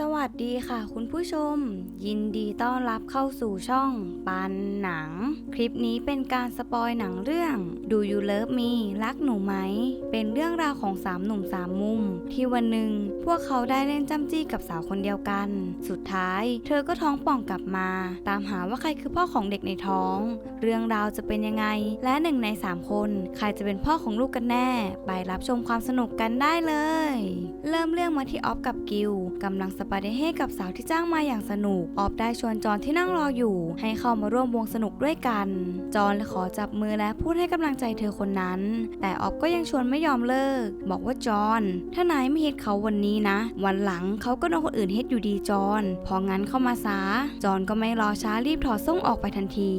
สวัสดีค่ะคุณผู้ชม ยินดีต้อนรับเข้าสู่ช่องปันหนัง คลิปนี้เป็นการสปอยหนังเรื่อง Do You Love Me รักหนูไหม เป็นเรื่องราวของสามหนุ่มสามมุม ที่วันหนึ่งพวกเขาได้เล่นจ้ำจี้กับสาวคนเดียวกัน สุดท้าย เธอก็ท้องป่องกลับมา ตามหาว่าใครคือพ่อของเด็กในท้อง เรื่องราวจะเป็นยังไง และหนึ่งในสามคน ใครจะเป็นพ่อของลูกกันแน่ ไปรับชมความสนุกกันได้เลย เริ่มเรื่องมาที่ออฟกับกิลกำลังสปาเดเฮกับสาวที่จ้างมาอย่างสนุก ออฟได้ชวนจอนที่นั่งรออยู่ ให้เข้ามาร่วมวงสนุกด้วยกัน จอนเลยขอจับมือและพูดให้กำลังใจเธอคนนั้น แต่ออฟก็ยังชวนไม่ยอมเลิก บอกว่าจอนถ้านายไม่เฮ็ดเขาวันนี้นะ วันหลังเขาก็โดนคนอื่นเฮ็ดอยู่ดีจอนพองั้นเข้ามาซาจอนก็ไม่รอช้ารีบถอดส่งออกไปทันที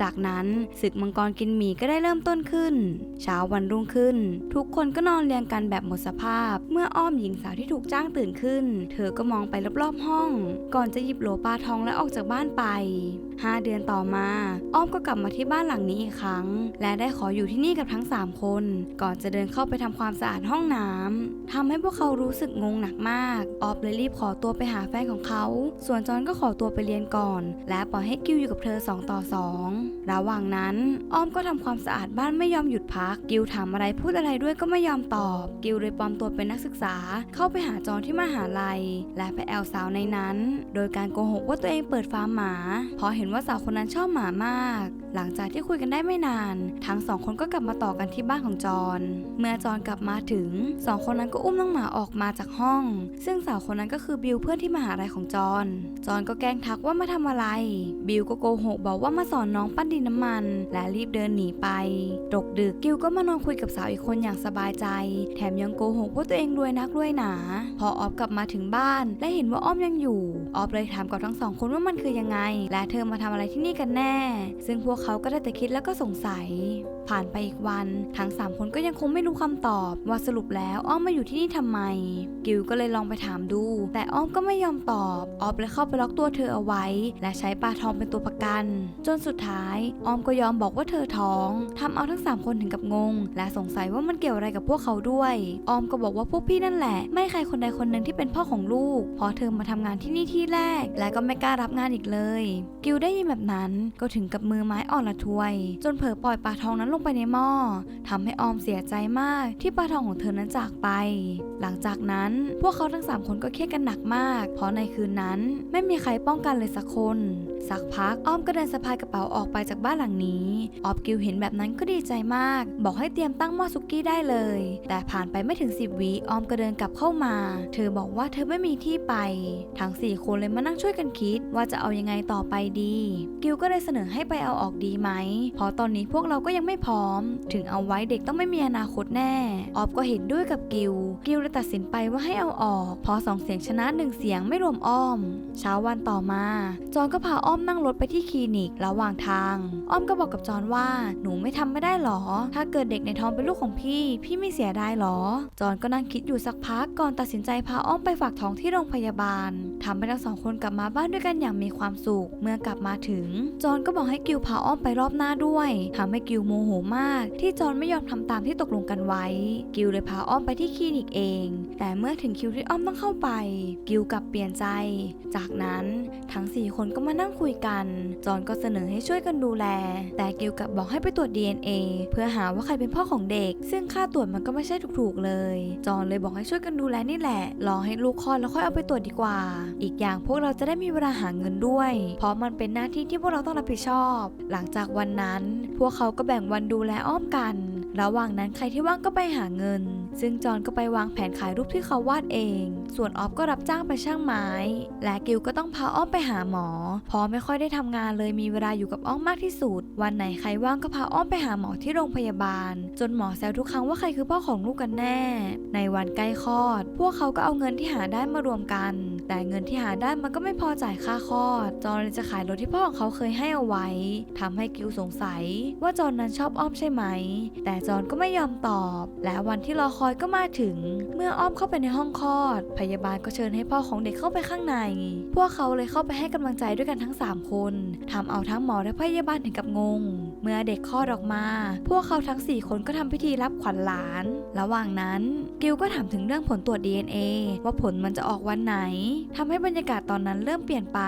จากนั้นศึกมังกรกินหมีก็ได้เริ่มต้นขึ้น เช้าวันรุ่งขึ้น ทุกคนก็นอนเรียงกันแบบหมดสภาพ เมื่ออ้อมหญิงสาวที่ถูกจ้างตื่นขึ้น เธอก็มองไปไปรอบๆห้อง ก่อนจะหยิบโหลปลาทองและออกจากบ้านไป 5 เดือนต่อมา อ้อมก็กลับมาที่บ้านหลังนี้อีกครั้ง และได้ขออยู่ที่นี่กับทั้ง 3 คน ก่อนจะเดินเข้าไปทำความสะอาดห้องน้ำทำให้พวกเขารู้สึกงงหนักมาก ออฟเลยรีบขอตัวไปหาแฟนของเขา ส่วนจอนก็ขอตัวไปเรียนก่อน และปล่อยให้กิวอยู่กับเธอ 2 ต่อ 2 ระหว่างนั้น อ้อมก็ทำความสะอาดบ้านไม่ยอมหยุดพัก กิวถามอะไรพูดอะไรด้วยก็ไม่ยอมตอบ กิวเลยปลอมตัวเป็นนักศึกษา เข้าไปหาจอนที่มหาลัย และไปแอลสาวในนั้น โดยการโกหกว่าตัวเองเปิดฟาร์มหมา เพราะเห็นว่าสาวคนนั้นชอบหมามาก หลังจากที่คุยกันได้ไม่นาน ทั้งสองคนก็กลับมาต่อกันที่บ้านของจอนเมื่อจอนกลับมาถึงสองคนนั้นก็อุ้มน้องหมาออกมาจากห้อง ซึ่งสาวคนนั้นก็คือบิวเพื่อนที่มหาลัยของจอนจอนก็แกล้งทักว่ามาทำอะไร บิวก็โกหกบอกว่ามาสอนน้องปั้นดินน้ำมัน และรีบเดินหนีไปตกดึกกิวก็มานอนคุยกับสาวอีกคนอย่างสบายใจ แถมยังโกหกว่าตัวเองรวยนักรวยหนา พอออฟกลับมาถึงบ้านและเห็นว่าอ้อมยังอยู่ ออฟเลยถามกับทั้งสองคนว่ามันคือยังไง และเธอมาทำอะไรที่นี่กันแน่ ซึ่งพวกเขาก็ได้แต่คิดแล้วก็สงสัย ผ่านไปอีกวัน ทั้ง 3 คนก็ยังคงไม่รู้คำตอบ ว่าสรุปแล้วอ้อมมาอยู่ที่นี่ทำไม กิวก็เลยลองไปถามดู แต่อ้อมก็ไม่ยอมตอบ ออฟเลยเข้าไปล็อกตัวเธอเอาไว้ และใช้ปลาทองเป็นตัวประกัน จนสุดท้ายอ้อมก็ยอมบอกว่าเธอท้องทำเอาทั้ง 3 คนถึงกับงง และสงสัยว่ามันเกี่ยวอะไรกับพวกเขาด้วย ออมก็บอกว่าพวกพี่นั่นแหละ ไม่ใครคนใดคนหนึ่งที่เป็นพ่อของลูกพราะเธอมาทำงานที่นี่ที่แรก และก็ไม่กล้ารับงานอีกเลย กิวได้ยินแบบนั้นก็ถึงกับมือไม้อ่อนละทวย จนเผลอปล่อยปลาทองนั้นลงไปในหม้อทำให้ออมเสียใจมากที่ปลาทองของเธอนั้นจากไป หลังจากนั้นพวกเขาทั้ง 3 คนก็เครียดกันหนักมาก เพราะในคืนนั้นไม่มีใครป้องกันเลยสักคน สักพักอ้อมก็เดินสะพายกระเป๋าออกไปจากบ้านหลังนี้ ออฟกิวเห็นแบบนั้นก็ดีใจมาก บอกให้เตรียมตั้งหม้อซุกี้ได้เลย แต่ผ่านไปไม่ถึง 10วิออมก็เดินกลับเข้ามา เธอบอกว่าเธอไม่มีที่ไปทั้ง4คนเลยมานั่งช่วยกันคิดว่าจะเอายังไงต่อไปดี กิวก็เลยเสนอให้ไปเอาออกดีไหมเพราะตอนนี้พวกเราก็ยังไม่พร้อม ถึงเอาไว้เด็กต้องไม่มีอนาคตแน่ ออฟก็เห็นด้วยกับกิวกิวเลยตัดสินไปว่าให้เอาออกเพราะสองเสียงชนะหนึ่งเสียงไม่รวมอ้อม เช้าวันต่อมา จอนก็พาอ้อมนั่งรถไปที่คลินิกระหว่างทาง อ้อมก็บอกกับจอนว่าหนูไม่ทำไม่ได้หรอ ถ้าเกิดเด็กในท้องเป็นลูกของพี่ พี่ไม่เสียดายหรอ จอนก็นั่งคิดอยู่สักพักก่อนตัดสินใจพาอ้อมไปฝากท้องที่โรงพยาบาลทำให้ทั้งสองคนกลับมาบ้านด้วยกันอย่างมีความสุข เมื่อกลับมาถึง จอนก็บอกให้กิวพาอ้อมไปรอบหน้าด้วยทำให้กิวโมโหมาก ที่จอนไม่ยอมทำตามที่ตกลงกันไว้ กิวเลยพาอ้อมไปที่คลินิกเอง แต่เมื่อถึงคิวที่อ้อมต้องเข้าไป กิวกลับเปลี่ยนใจ จากนั้นทั้ง 4 คนก็มานั่งคุยกัน จอนก็เสนอให้ช่วยกันดูแล แต่กิวกลับบอกให้ไปตรวจ DNA เพื่อหาว่าใครเป็นพ่อของเด็ก ซึ่งค่าตรวจมันก็ไม่ใช่ถูกๆเลย จอนเลยบอกให้ช่วยกันดูแลนี่แหละ รอให้ลูกคลอดแล้วค่อยเอาไปตรวจดีกว่า อีกอย่างพวกเราจะได้มีเวลาหาเงินด้วย เพราะมันเป็นหน้าที่ที่พวกเราต้องรับผิดชอบ หลังจากวันนั้น พวกเขาก็แบ่งวันดูแลอ้อมกัน ระหว่างนั้นใครที่ว่างก็ไปหาเงิน ซึ่งจอนก็ไปวางแผนขายรูปที่เขาวาดเองส่วนออฟก็รับจ้างไปช่างไม้ และกิวก็ต้องพาอ้อมไปหาหมอพราะไม่ค่อยได้ทำงานเลยมีเวลาอยู่กับอ้อมมากที่สุด วันไหนใครว่างก็พาอ้อมไปหาหมอที่โรงพยาบาล จนหมอแซวทุกครั้งว่าใครคือพ่อของลูกกันแน่ ในวันใกล้คลอด พวกเขาก็เอาเงินที่หาได้มารวมกัน แต่เงินที่หาได้มันก็ไม่พอจ่ายค่าคลอด จอนเลยจะขายรถที่พ่อของเขาเคยให้เอาไว้ทำให้กิวสงสัย ว่าจอนนั้นชอบอ้อมใช่ไหม แต่จอนก็ไม่ยอมตอบ และวันที่รอคอยลอยก็มาถึง เมื่ออ้อมเข้าไปในห้องคลอดพยาบาลก็เชิญให้พ่อของเด็กเข้าไปข้างใน พวกเขาเลยเข้าไปให้กำลังใจด้วยกันทั้ง 3 คนทำเอาทั้งหมอและพยาบาลถึงกับงง เมื่อเด็กคลอดออกมา พวกเขาทั้ง 4 คนก็ทำพิธีรับขวัญหลาน ระหว่างนั้น กิลก็ถามถึงเรื่องผลตรวจ DNA ว่าผลมันจะออกวันไหนทำให้บรรยากาศตอนนั้นเริ่มเปลี่ยนไป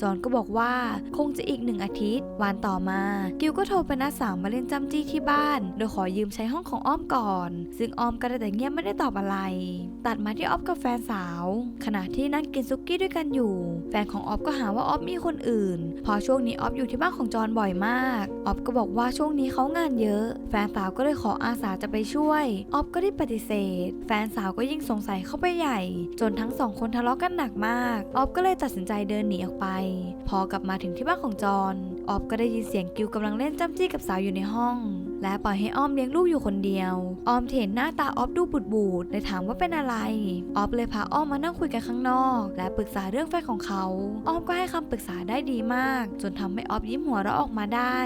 จอห์นก็บอกว่าคงจะอีกหนึ่งอาทิตย์ วันต่อมา กิลก็โทรไปนัดสาวมาเล่นจำจี้ที่บ้าน โดยขอยืมใช้ห้องของอ้อมก่อน ซึ่งอ้อมก็ได้แต่เงียบไม่ได้ตอบอะไร ตัดมาที่ออฟกับแฟนสาว ขณะที่นั่งกินซุกี้ด้วยกันอยู่ แฟนของออฟก็หาว่าออฟมีคนอื่น พอช่วงนี้ออฟอยู่ที่บ้านของจอห์นบ่อยมาก ออฟก็บอกว่าช่วงนี้เขางานเยอะ แฟนสาวก็เลยขออาสาจะไปช่วยออฟก็ได้ปฏิเสธ แฟนสาวก็ยิ่งสงสัยเข้าไปใหญ่ จนทั้งสองคนทะเลาะกันหนักมากออฟก็เลยตัดสินใจเดินหนีออกไป พอกลับมาถึงที่บ้านของจอนออฟก็ได้ยินเสียงกิวกำลังเล่นจ้ำจี้กับสาวอยู่ในห้อง และปล่อยให้อ้อมเลี้ยงลูกอยู่คนเดียว อ้อมเห็นหน้าตาออฟดูบูดบูดเลยถามว่าเป็นอะไร ออฟเลยพาอ้อมมานั่งคุยกันข้างนอก และปรึกษาเรื่องแฟนของเขา อ้อมก็ให้คำปรึกษาได้ดีมาก จนทำให้ออฟยิ้มหัวเราะออกมาได้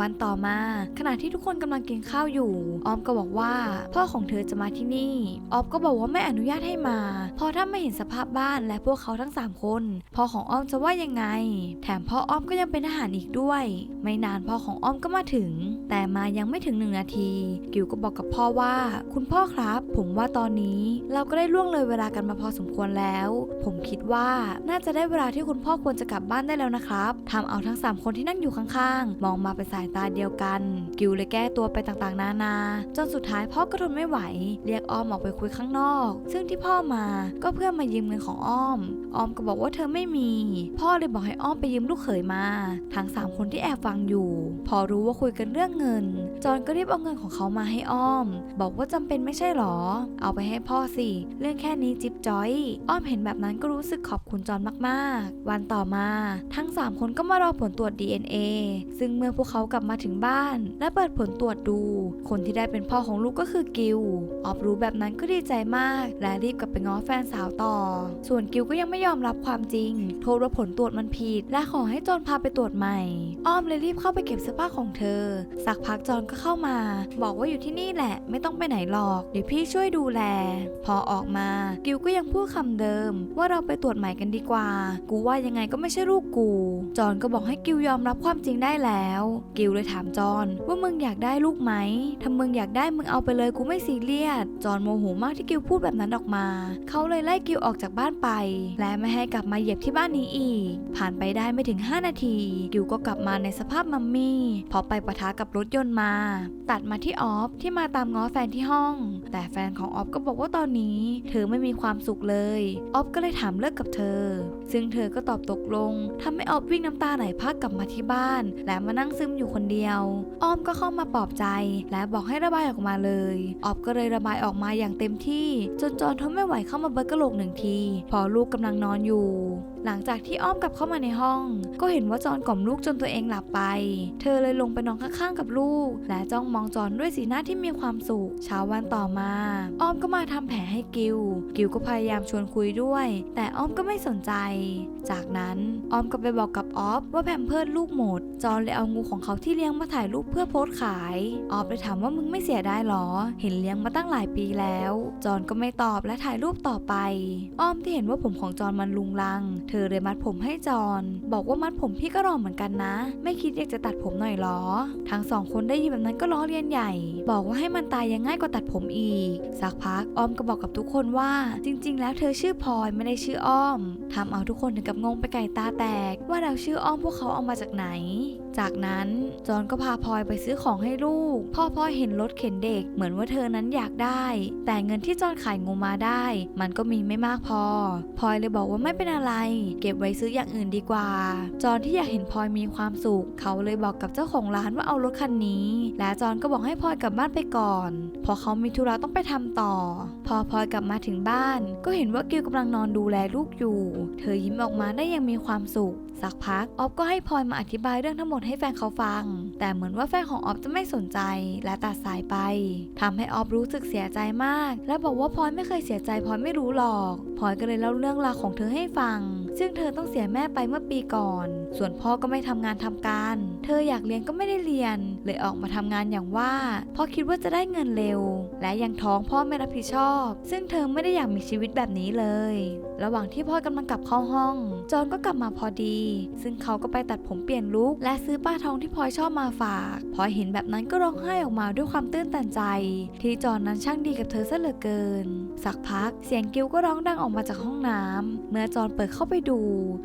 วันต่อมา ขณะที่ทุกคนกำลังกินข้าวอยู่ ออมก็บอกว่า พ่อของเธอจะมาที่นี่ ออฟก็บอกว่าไม่อนุญาตให้มา เพราะถ้าไม่เห็นสภาพบ้านและพวกเขาทั้งสามคน พ่อของอ้อมจะว่ายังไง แถมพ่ออ้อมก็ยังเป็นทหารอีกด้วย ไม่นานพ่อของอ้อมก็มาถึง แต่มายังไม่ถึงหนึ่งนาที กิวก็บอกกับพ่อว่า คุณพ่อครับ ผมว่าตอนนี้เราก็ได้ล่วงเลยเวลากันมาพอสมควรแล้ว ผมคิดว่าน่าจะได้เวลาที่คุณพ่อควรจะกลับบ้านได้แล้วนะครับทำเอาทั้ง 3 คนที่นั่งอยู่ข้างๆ มองมาเป็นสายตาเดียวกัน กิวเลยแก้ตัวไปต่างๆ นานา จนสุดท้ายพ่อก็ทนไม่ไหว เรียกอ้อมออกไปคุยข้างนอก ซึ่งที่พ่อมาก็เพื่อมายืมเงินของอ้อม อ้อมก็บอกว่าเธอไม่มี พ่อเลยบอกให้อ้อมไปยืมลูกเขยมา ทั้งสามคนที่แอบฟังอยู่ พอรู้ว่าคุยกันเรื่องเงินจอนก็รีบเอาเงินของเขามาให้อ้อม บอกว่าจำเป็นไม่ใช่หรอ เอาไปให้พ่อสิ เรื่องแค่นี้จิ๊บจอย อ้อมเห็นแบบนั้นก็รู้สึกขอบคุณจอนมากๆ วันต่อมา ทั้ง 3 คนก็มารอผลตรวจ DNA ซึ่งเมื่อพวกเขากลับมาถึงบ้าน และเปิดผลตรวจดู คนที่ได้เป็นพ่อของลูกก็คือกิวออฟรู้แบบนั้นก็ดีใจมาก และรีบกลับไปง้อแฟนสาวต่อ ส่วนกิวก็ยังไม่ยอมรับความจริง โทษว่าผลตรวจมันผิด และขอให้จอนพาไปตรวจใหม่ อ้อมเลยรีบเข้าไปเก็บเสื้อผ้าของเธอ สักพักจอนก็เข้ามา บอกว่าอยู่ที่นี่แหละ ไม่ต้องไปไหนหรอก เดี๋ยวพี่ช่วยดูแล พอออกมา กิวก็ยังพูดคำเดิม ว่าเราไปตรวจใหม่กันดีกว่า กูว่ายังไงก็ไม่ใช่ลูกกู จอนก็บอกให้กิวยอมรับความจริงได้แล้ว กิวเลยถามจอนว่ามึงอยากได้ลูกไหมถ้ามึงอยากได้มึงเอาไปเลยกูไม่ซีเรียส จอนโมโหมากที่กิวพูดแบบนั้นออกมา เขาเลยไล่กิวออกจากบ้านไป และไม่ให้กลับมาเหยียบที่บ้านนี้อีก ผ่านไปได้ไม่ถึง 5 นาที กิวก็กลับมาในสภาพมัมมี่ พอไปปะทะกับรถยนต์มาตัดมาที่ออฟที่มาตามง้อแฟนที่ห้อง แต่แฟนของออฟก็บอกว่าตอนนี้ เธอไม่มีความสุขเลยออฟก็เลยถามเลิกกับเธอ ซึ่งเธอก็ตอบตกลงทำให้ออฟวิ่งน้ำตาไหลพรากกลับมาที่บ้าน และมานั่งซึมอยู่คนเดียวอ้อมก็เข้ามาปลอบใจ และบอกให้ระบายออกมาเลยออฟก็เลยระบายออกมาอย่างเต็มที่ จนจอนทนไม่ไหวเข้ามาเบิร์กกระโหลกหนึ่งที พอลูกกำลังนอนอยู่ หลังจากที่อ้อมกลับเข้ามาในห้อง ก็เห็นว่าจอนกล่อมลูกจนตัวเองหลับไป เธอเลยลงไปนอนข้างๆกับลูก และจ้องมองจอนด้วยสีหน้าที่มีความสุขเช้าวันต่อมา อ้อมก็มาทำแผลให้กิว กิวก็พยายามชวนคุยด้วย แต่อ้อมก็ไม่สนใจ จากนั้นอ้อมก็ไปบอกกับออฟว่าแพมเพิร์ดลูกหมด จอนเลยเอางูของเขาที่เลี้ยงมาถ่ายรูปเพื่อโพสต์ขายออฟเลยถามว่ามึงไม่เสียดายหรอ เห็นเลี้ยงมาตั้งหลายปีแล้ว จอนก็ไม่ตอบและถ่ายรูปต่อไป อ้อมที่เห็นว่าผมของจอนมันลุงลัง เธธอเลยมัดผมให้จอนบอกว่ามัดผมพี่ก็รอเหมือนกันนะ ไม่คิดอยากจะตัดผมหน่อยหรอ ทั้งสองคนได้ยินแบบนั้นก็ล้อเลียนใหญ่ บอกว่าให้มันตายยังง่ายกว่าตัดผมอีก สักพักอ้อมก็บอกกับทุกคนว่า จริง ๆ แล้วเธอชื่อพลอยไม่ได้ชื่ออ้อมทำเอาทุกคนถึงกับงงไปไก่ตาแตก ว่าเราชื่ออ้อมพวกเขาเอามาจากไหน จากนั้นจอนก็พาพลอยไปซื้อของให้ลูก พ่อพลอเห็นรถเข็นเด็กเหมือนว่าเธอนั้นอยากได้ แต่เงินที่จอนขายงูมาได้ มันก็มีไม่มากพอพลอยเลยบอกว่าไม่เป็นอะไร เก็บไว้ซื้ออย่างอื่นดีกว่า จอนที่อยากเห็นพลอยมีความสุข เขาเลยบอกกับเจ้าของร้านว่าเอารถคันนี้ และจอนก็บอกให้พลอยกลับบ้านไปก่อนเพราะเขามีธุระต้องไปทำต่อ พอพลอยกลับมาถึงบ้าน ก็เห็นว่ากิวกำลังนอนดูแลลูกอยู่ เธอยิ้มออกมาได้ยังมีความสุข สักพักออฟก็ให้พลอยมาอธิบายเรื่องทั้งหมดให้แฟนเขาฟัง แต่เหมือนว่าแฟนของออฟจะไม่สนใจและตัดสายไปทำให้ออฟรู้สึกเสียใจมาก และบอกว่าพลอยไม่เคยเสียใจพลอยไม่รู้หรอกพลอยก็เลยเล่าเรื่องราวของเธอให้ฟัง ซึ่งเธอต้องเสียแม่ไปเมื่อปีก่อน ส่วนพ่อก็ไม่ทำงานทำการ เธออยากเรียนก็ไม่ได้เรียน เลยออกมาทำงานอย่างว่า เพราะคิดว่าจะได้เงินเร็ว และยังท้องพ่อไม่รับผิดชอบ ซึ่งเธอไม่ได้อยากมีชีวิตแบบนี้เลย ระหว่างที่พ่อกำลังกลับเข้าห้อง จอนก็กลับมาพอดี ซึ่งเขาก็ไปตัดผมเปลี่ยนลุคและซื้อป้าทองที่พลอยชอบมาฝากพลอเห็นแบบนั้นก็ร้องไห้ออกมาด้วยความตื้นตันใจ ที่จอนนั้นช่างดีกับเธอซะเหลือเกิน สักพักเสียงกิวก็ร้องดังออกมาจากห้องน้ำเมื่อจอนเปิดเข้าไปดู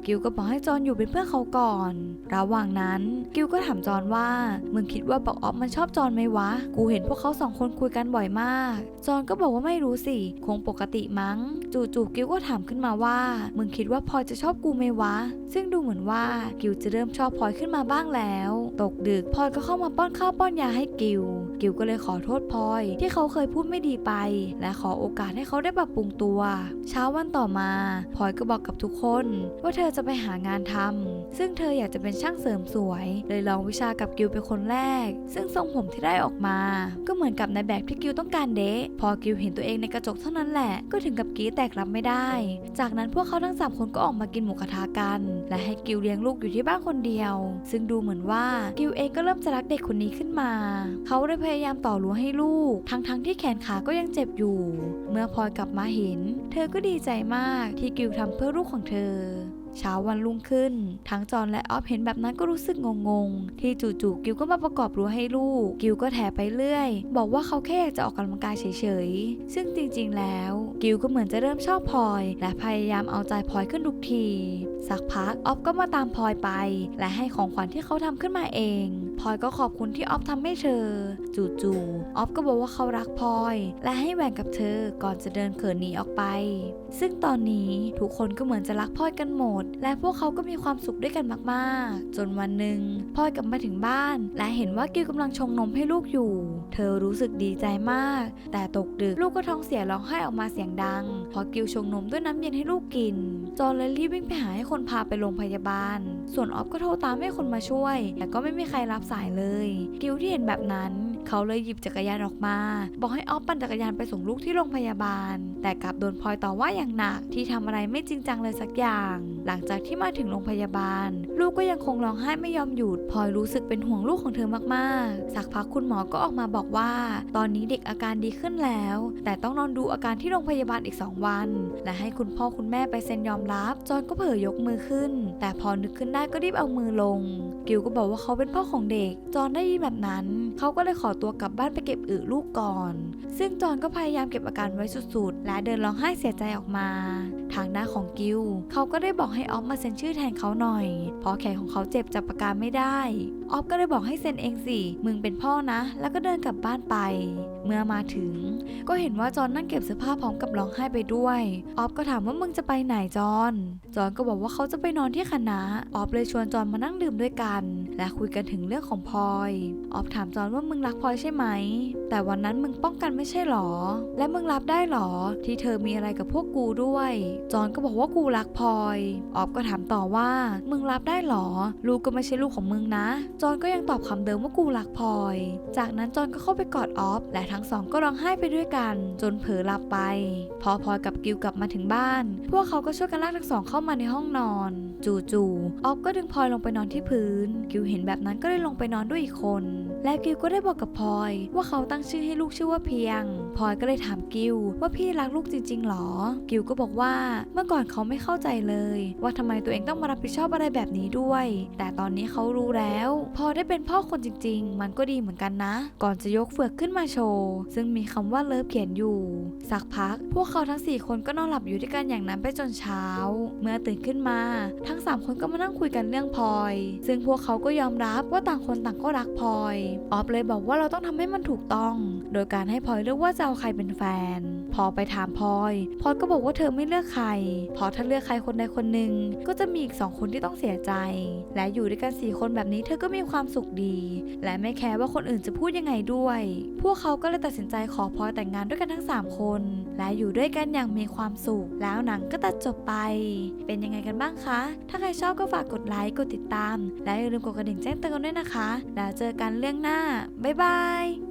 กิวก็บอกให้จอนอยู่เป็นเพื่อนเขาก่อน ระหว่างนั้นกิวก็ถามจอนว่ามึงคิดว่าบอกออฟมันชอบจอนไหมวะ กูเห็นพวกเขาสองคนคุยกันบ่อยมาก จอนก็บอกว่าไม่รู้สิ คงปกติมั้ง จู่ๆกิวก็ถามขึ้นมาว่า มึงคิดว่าพลอยจะชอบกูไหมวะ ซึ่งดูเหมือนว่ากิวจะเริ่มชอบพลอยขึ้นมาบ้างแล้ว ตกดึกพลอยก็เข้ามาป้อนข้าวป้อนยาให้กิว กิวก็เลยขอโทษพลอย ที่เขาเคยพูดไม่ดีไป และขอโอกาสให้เขาได้ปรับปรุงตัว เช้าวันต่อมาพลอยก็บอกกับทุกคน ว่าเธอจะไปหางานทำ ซึ่งเธออยากจะเป็นช่างเสริมสวย เลยลองวิชากับกิวเป็นคนแรก ซึ่งทรงผมที่ได้ออกมา ก็เหมือนกับในแบบที่กิวต้องการเดะพอกิวเห็นตัวเองในกระจกเท่านั้นแหละ ก็ถึงกับกีแตกรับไม่ได้ จากนั้นพวกเขาทั้งสามคนก็ออกมากินหมูกระทะกัน และให้กิวเลี้ยงลูกอยู่ที่บ้านคนเดียว ซึ่งดูเหมือนว่ากิวเองก็เริ่มจะรักเด็กคนนี้ขึ้นมา เขาเลยพยายามต่อรั้วให้ลูก ทั้งๆที่แขนขาก็ยังเจ็บอยู่ เมื่อพลอยกลับมาเห็น เธอก็ดีใจมากที่กิวทำเพื่อลูกของเธอ เช้าวันรุ่งขึ้น ทั้งจอนและออฟเห็นแบบนั้นก็รู้สึกงงๆ ที่จู่ๆกิวก็มาประกอบรั้วให้ลูก กิวก็แถไปเรื่อย บอกว่าเขาแค่อยากจะออกกำลังกายเฉยๆ ซึ่งจริงๆแล้ว กิวก็เหมือนจะเริ่มชอบพลอย และพยายามเอาใจพลอยขึ้นทุกที สักพักออฟก็มาตามพลอยไป และให้ของขวัญที่เขาทำขึ้นมาเอง พลอยก็ขอบคุณที่ออฟทำให้เธอ จู่ๆออฟก็บอกว่าเขารักพลอย และให้แหวนกับเธอก่อนจะเดินเขินหนีออกไป ซึ่งตอนนี้ทุกคนก็เหมือนจะรักพลอยกันหมด และพวกเขาก็มีความสุขด้วยกันมากๆ จนวันหนึ่งพลอยกลับมาถึงบ้าน และเห็นว่ากิวกำลังชงนมให้ลูกอยู่ เธอรู้สึกดีใจมาก แต่ตกดึกลูกก็ท้องเสียร้องไห้ออกมาเสียงดังพอกิวชงนมด้วยน้ำเย็นให้ลูกกินจอนเลยรีบวิ่งไปหาให้คนพาไปโรงพยาบาล ส่วนออฟก็โทรตามให้คนมาช่วย แต่ก็ไม่มีใครรับสายเลย กิวที่เห็นแบบนั้น เขาเลยหยิบจักรยานออกมา บอกให้ออฟปั่นจักรยานไปส่งลูกที่โรงพยาบาล แต่กลับโดนพลอยต่อว่าอย่างหนักที่ทำอะไรไม่จริงจังเลยสักอย่างหลังจากที่มาถึงโรงพยาบาล ลูกก็ยังคงร้องไห้ไม่ยอมหยุดพลอยรู้สึกเป็นห่วงลูกของเธอมากๆ สักพักคุณหมอก็ออกมาบอกว่า ตอนนี้เด็กอาการดีขึ้นแล้ว แต่ต้องนอนดูอาการที่โรงพยาบาลอีก 2 วัน และให้คุณพ่อคุณแม่ไปเซ็นยอมรับ จอนก็เผยยกมือขึ้น แต่พอนึกขึ้นได้ก็รีบเอามือลง กิวก็บอกว่าเขาเป็นพ่อของเด็ก จอนได้ยินแบบนั้น เขาก็เลยขอตัวกลับบ้านไปเก็บอึลูกก่อน ซึ่งจอนก็พยายามเก็บอาการไว้สุดๆ และเดินร้องไห้เสียใจออกมา ทางด้าของกิวเขาก็ได้บอกให้ออฟมาเซ็นชื่อแทนเขาหน่อย เพราะแขนของเขาเจ็บจับปากกาไม่ได้ ออฟก็เลยบอกให้เซ็นเองสิ มึงเป็นพ่อนะ แล้วก็เดินกลับบ้านไป เมื่อมาถึง ก็เห็นว่าจอนนั่งเก็บเสื้อผ้าพร้อมกับร้องไห้ไปด้วย ออฟก็ถามว่ามึงจะไปไหนจอนจอนก็บอกว่าเขาจะไปนอนที่คณะ ออฟเลยชวนจอนมานั่งดื่มด้วยกัน และคุยกันถึงเรื่องของพลอย ออฟถามจอนว่ามึงรักพลอยใช่ไหม แต่วันนั้นมึงป้องกันไม่ใช่หรอ และมึงรับได้หรอ ที่เธอมีอะไรกับพวกกูด้วย จอนก็บอกว่ากูรักพลอยออฟก็ถามต่อว่า มึงรับได้หรอ ลูกก็ไม่ใช่ลูกของมึงนะ จอนก็ยังตอบคำเดิมว่ากูรักพลอย จากนั้นจอนก็เข้าไปกอดออฟ และทั้งสองก็ร้องไห้ไปด้วยกัน จนเผลอหลับไป พอพลอยกับกิวกลับมาถึงบ้าน พวกเขาก็ช่วยกันลากทั้งสองเข้ามาในห้องนอน จู่ๆออฟก็ดึงพลอยลงไปนอนที่พื้น กิวเห็นแบบนั้นก็เลยลงไปนอนด้วยอีกคน และกิวก็ได้บอกกับพลอย ว่าเขาตั้งชื่อให้ลูกชื่อว่าเพียงพลอยก็เลยถามกิวว่าพี่รักลูกจริงๆหรอ กิวก็บอกว่าเมื่อก่อนเขาไม่เข้าใจเลย ว่าทำไมตัวเองต้องมารับผิดชอบอะไรแบบนี้ด้วย แต่ตอนนี้เขารู้แล้ว พอได้เป็นพ่อคนจริง ๆ มันก็ดีเหมือนกันนะ ก่อนจะยกเฟือกขึ้นมาโชว์ ซึ่งมีคำว่าเลิฟเขียนอยู่ สักพัก พวกเขาทั้ง 4 คนก็นอนหลับอยู่ด้วยกันอย่างนั้นไปจนเช้า เมื่อตื่นขึ้นมา ทั้ง 3 คนก็มานั่งคุยกันเรื่องพลอย ซึ่งพวกเขาก็ยอมรับว่าต่างคนต่างก็รักพลอย ออฟเลยบอกว่าเราต้องทำให้มันถูกต้อง โดยการให้พลอยเลือกว่าจะเอาใครเป็นแฟน พอไปถามพลอยพลอยก็บอกว่าเธอไม่เลือกใคร เพราะถ้าเลือกใครคนใดคนหนึ่งก็จะมีอีกสองคนที่ต้องเสียใจ และอยู่ด้วยกันสี่คนแบบนี้เธอก็มีความสุขดี และไม่แคร์ว่าคนอื่นจะพูดยังไงด้วย พวกเขาก็เลยตัดสินใจขอพลอยแต่งงานด้วยกันทั้ง 3 คน และอยู่ด้วยกันอย่างมีความสุข แล้วหนังก็ตัดจบไป เป็นยังไงกันบ้างคะ ถ้าใครชอบก็ฝากกดไลค์กดติดตาม และอย่าลืมกดกระดิ่งแจ้งเตือนกันด้วยนะคะ แล้วเจอกันเรื่องหน้าบ๊ายบาย